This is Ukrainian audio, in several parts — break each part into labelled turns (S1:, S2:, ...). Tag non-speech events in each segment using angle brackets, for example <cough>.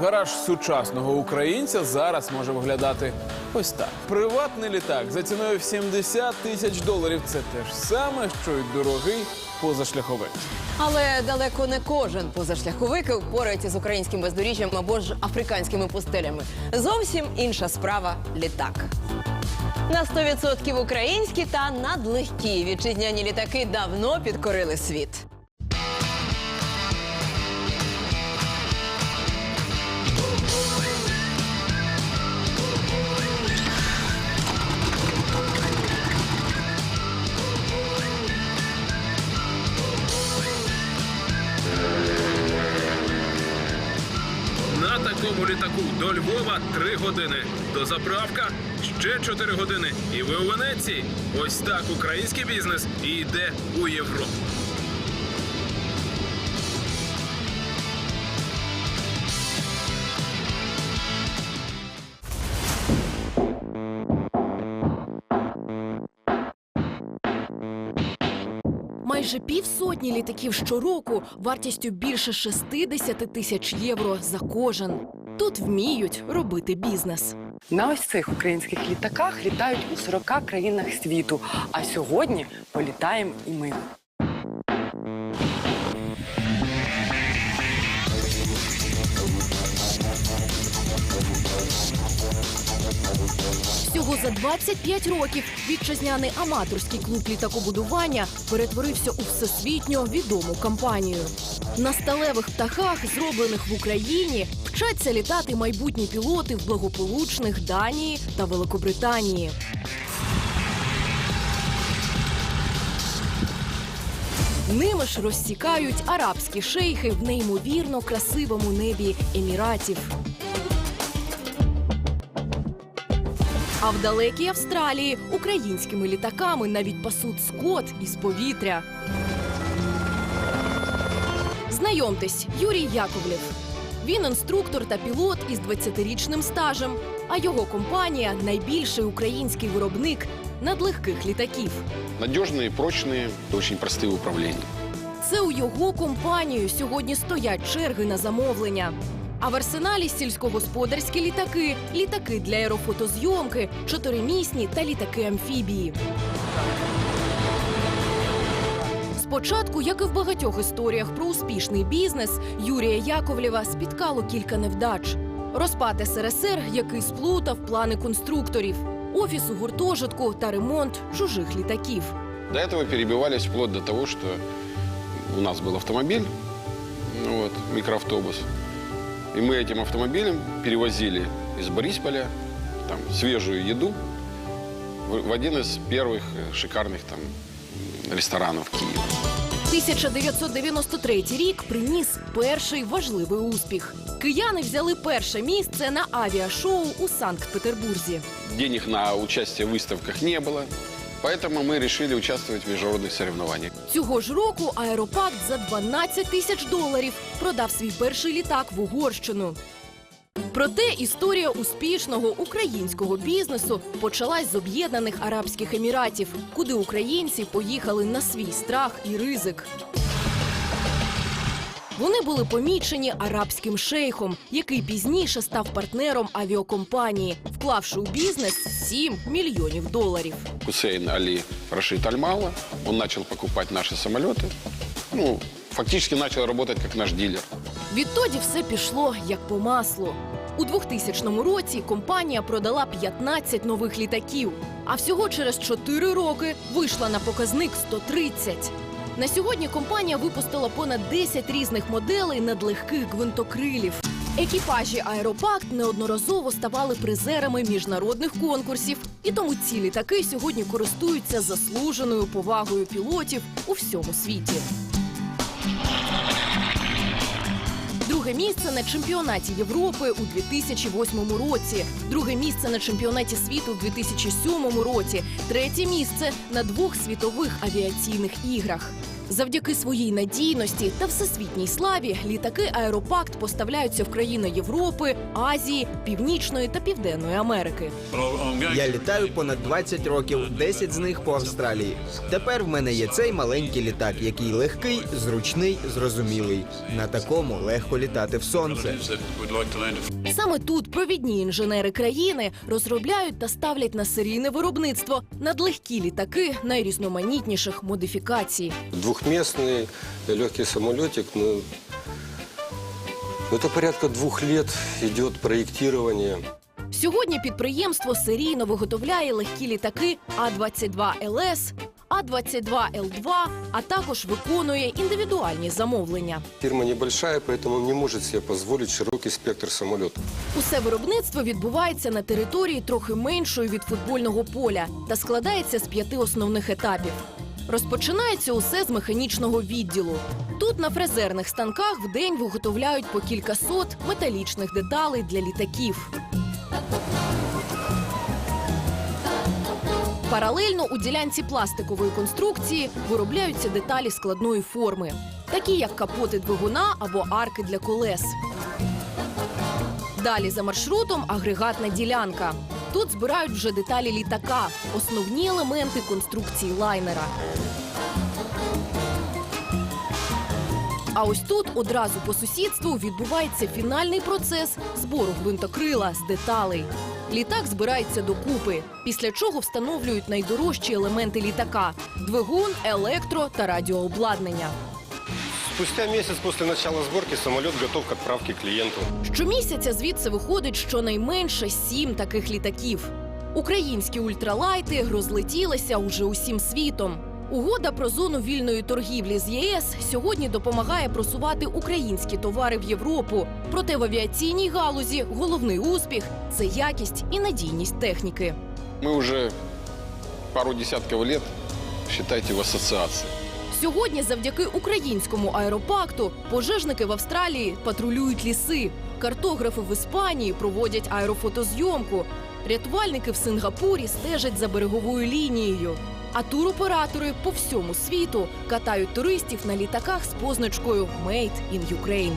S1: Гараж сучасного українця зараз може виглядати ось так. Приватний літак за ціною в 70 тисяч доларів. Це те ж саме, що й дорогий позашляховик.
S2: Але далеко не кожен позашляховик впорається з українським бездоріжжям або ж африканськими пустелями. Зовсім інша справа літак. На 100% українські та надлегкі вітчизняні літаки давно підкорили світ.
S3: Літаку до Львова три години. До заправка ще чотири години. І ви у Венеції. Ось так український бізнес і йде у Європу.
S4: Майже півсотні літаків щороку вартістю більше 60 тисяч євро за кожен. Тут вміють робити бізнес.
S5: На ось цих українських літаках літають у 40 країнах світу. А сьогодні політаємо і ми.
S4: Всього за 25 років вітчизняний аматорський клуб літакобудування перетворився у всесвітньо відому компанію. На сталевих птахах, зроблених в Україні, вчаться літати майбутні пілоти в благополучних Данії та Великобританії. Ними ж розсікають арабські шейхи в неймовірно красивому небі еміратів. А в далекій Австралії українськими літаками навіть пасуть скот із повітря. Знайомтесь, Юрій Яковлєв. Він інструктор та пілот із 20-річним стажем. А його компанія найбільший український виробник надлегких літаків.
S6: Надежные, прочные, очень простые в управлении.
S4: Це у його компанію сьогодні стоять черги на замовлення. А в арсеналі сільськогосподарські літаки, літаки для аерофотозйомки, чотиримісні та літаки амфібії. Спочатку, як і в багатьох історіях про успішний бізнес, Юрія Яковлєва спіткало кілька невдач. Розпад СРСР, який сплутав плани конструкторів, офіс у гуртожитку та ремонт чужих літаків.
S6: До этого перебивались вплоть до того, что у нас был автомобиль, ну вот, микроавтобус. И мы этим автомобилем перевозили из Борисполя там, свежую еду в, в один из первых э, шикарных там м, ресторанов Киева.
S4: 1993 рік приніс перший важливий успіх. Кияни взяли перше місце на авіашоу у Санкт-Петербурзі.
S6: Денег на участие в выставках не было, поэтому мы решили участвовать в международных соревнованиях.
S4: Цього ж року аеропакт за 12 тисяч доларів продав свій перший літак в Угорщину. Проте історія успішного українського бізнесу почалась з об'єднаних арабських еміратів, куди українці поїхали на свій страх і ризик. Вони були помічені арабським шейхом, який пізніше став партнером авіакомпанії, вклавши у бізнес 7 мільйонів доларів.
S6: Хусейн Али Рашид Альмала. Он начал покупать наши самолеты. Ну, фактически начал работать как наш дилер.
S4: Відтоді все пішло як по маслу. У 2000 році компанія продала 15 нових літаків, а всього через 4 роки вийшла на показник 130. На сьогодні компанія випустила понад 10 різних моделей надлегких гвинтокрилів. Екіпажі Аеропакт неодноразово ставали призерами міжнародних конкурсів, і тому ці літаки сьогодні користуються заслуженою повагою пілотів у всьому світі. Друге місце на чемпіонаті Європи у 2008 році, друге місце на чемпіонаті світу у 2007 році, третє місце на двох світових авіаційних іграх. Завдяки своїй надійності та всесвітній славі літаки Аеропакт поставляються в країни Європи, Азії, Північної та Південної Америки.
S7: Я літаю понад 20 років, 10 з них по Австралії. Тепер в мене є цей маленький літак, який легкий, зручний, зрозумілий. На такому легко літати в сонце.
S4: Саме тут провідні інженери країни розробляють та ставлять на серійне виробництво надлегкі літаки найрізноманітніших модифікацій
S8: Двухместный легкий самолетик, ну, ну, это порядка двух лет идет проектирование.
S4: Сьогодні підприємство серійно виготовляє легкі літаки А-22ЛС, А-22Л2, а також виконує індивідуальні замовлення.
S8: Фирма небольшая, поэтому не может себе позволить широкий спектр самолетов.
S4: Усе виробництво відбувається на території трохи меншої від футбольного поля та складається з п'яти основних етапів. Розпочинається усе з механічного відділу. Тут на фрезерних станках в день виготовляють по кількасот металічних деталей для літаків. Паралельно у ділянці пластикової конструкції виробляються деталі складної форми, такі як капоти двигуна або арки для колес. Далі за маршрутом агрегатна ділянка. Тут збирають вже деталі літака, основні елементи конструкції лайнера. А ось тут одразу по сусідству відбувається фінальний процес збору гвинтокрила з деталей. Літак збирається докупи, після чого встановлюють найдорожчі елементи літака: двигун, електро та радіообладнання.
S8: Спустя месяц после начала сборки самолет готов к отправке клиенту.
S4: Щомісяця звідси виходить щонайменше сім таких літаків. Українські ультралайти розлетілися уже усім світом. Угода про зону вільної торгівлі з ЄС сьогодні допомагає просувати українські товари в Європу. Проте в авіаційній галузі головний успіх це якість і надійність техніки.
S6: Мы уже пару десятков лет, считайте, в ассоциации.
S4: Сьогодні, завдяки українському аеропакту, пожежники в Австралії патрулюють ліси, картографи в Іспанії проводять аерофотозйомку, рятувальники в Сингапурі стежать за береговою лінією. А туроператори по всьому світу катають туристів на літаках з позначкою «Made in Ukraine».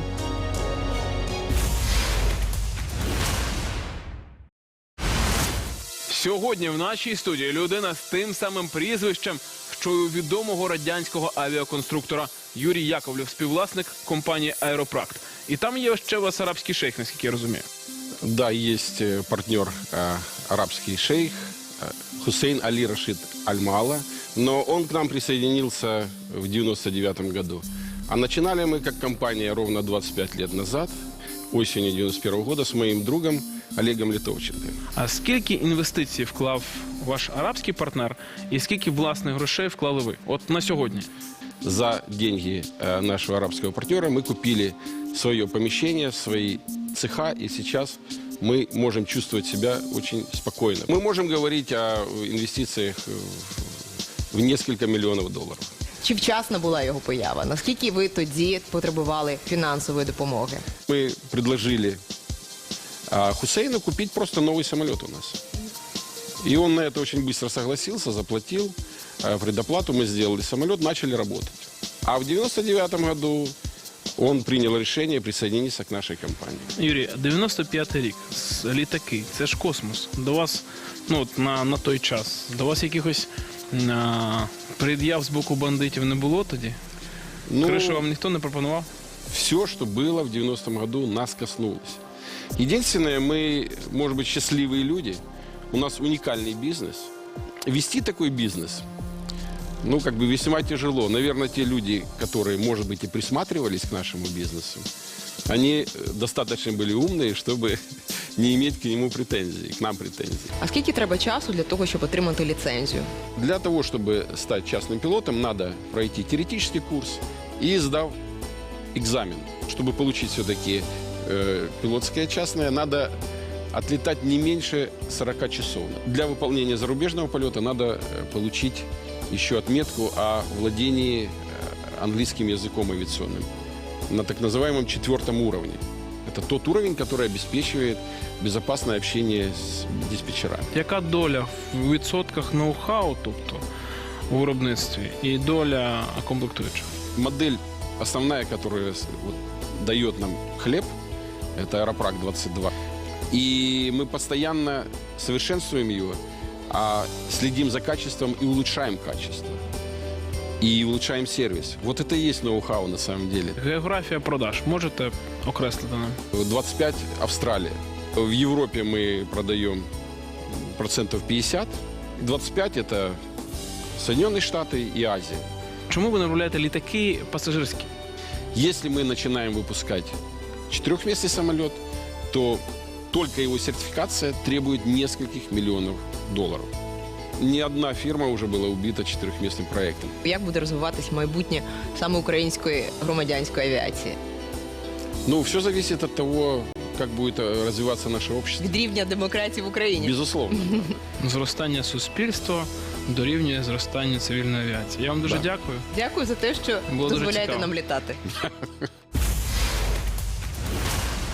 S1: Сьогодні в нашій студії людина з тим самим прізвищем, що й у відомого радянського авіаконструктора Юрій Яковлев, співвласник компанії Аеропракт. І там є ще у вас арабський шейх, наскільки я розумію.
S6: Да, есть э, партнер э, арабский шейх э, Хусейн Али Рашид Аль-Мала, но он к нам присоединился в 99 году. А начинали мы как компания ровно 25 лет назад, осенью 91 года, с моим другом Олегом Литовченко.
S1: А скільки інвестицій вклав ваш арабський партнер, і скільки власних грошей вклали ви? От на сьогодні.
S6: За деньги э, нашего арабского партнера мы купили свое помещение, свои цеха, и сейчас мы можем чувствовать себя очень спокойно. Мы можем говорить о инвестициях э, в несколько миллионов долларов.
S2: Чи вчасна була його поява? Наскільки ви тоді потребували фінансової допомоги?
S6: Мы предложили а, Хусейну купить просто новый самолет у нас. И он на это очень быстро согласился, заплатил а, предоплату, мы сделали самолет, начали работать. А в 99 году он принял решение присоединиться к нашей компании.
S1: Юрій, 95-й рік, с- літаки, це ж космос. До вас, ну от на, на той час, до вас якихось а, пред'яв з боку бандитів не було тоді?
S6: Ну,
S1: Кришу вам ніхто не пропонував?
S6: все, что было в 90-м году, нас коснулось. Единственное, мы, может быть, счастливые люди. У нас уникальный бизнес. Вести такой бизнес, ну, как бы весьма тяжело. Наверное, те люди, которые, может быть, и присматривались к нашему бизнесу, они э, достаточно были умные, чтобы не иметь к нему претензий, к нам претензий.
S2: А скільки треба часу для того, щоб отримати ліцензію?
S6: Для того, чтобы стать частным пилотом, надо пройти теоретический курс и сдав экзамен. Чтобы получить все-таки э, пилотское частное, надо отлетать не меньше 40 часов. Для выполнения зарубежного полета надо э, получить еще отметку о владении э, английским языком авиационным на так называемом четвертом уровне. Это тот уровень, который обеспечивает безопасное общение с диспетчерами.
S1: Яка доля в відсотках ноу-хау, тобто у виробництві і доля комплектуючих?
S6: Модель основная, которая с- вот, дает нам хлеб, это Аэропрак 22. И мы постоянно совершенствуем ее, а следим за качеством и улучшаем качество. И улучшаем сервис. Вот это и есть ноу-хау на самом деле.
S1: Географія продаж можете окреслити нам?
S6: 25 Австралия. В Европе мы продаем процентов 50. 25 это Соединенные Штаты и Азия.
S1: Чому ви не виробляєте літаки пасажирські?
S6: Если мы начинаем выпускать четырехместный самолет, то только его сертификация требует нескольких миллионов долларов. Ни одна фирма уже была убита четырехместным проектом.
S2: Як буде розвиватись майбутнє саме української громадянської авіації?
S6: Ну, все зависит от того, как будет э, развиваться наше общество.
S2: Від рівня демократії в Україні?
S6: Безусловно. <laughs>
S1: Зростання суспільства дорівнює зростанню цивільної авіації. Я вам дуже
S6: Да.
S1: дякую.
S2: Дякую за те, що
S1: Було дуже
S2: дозволяєте
S1: цікаво.
S2: нам літати. <laughs>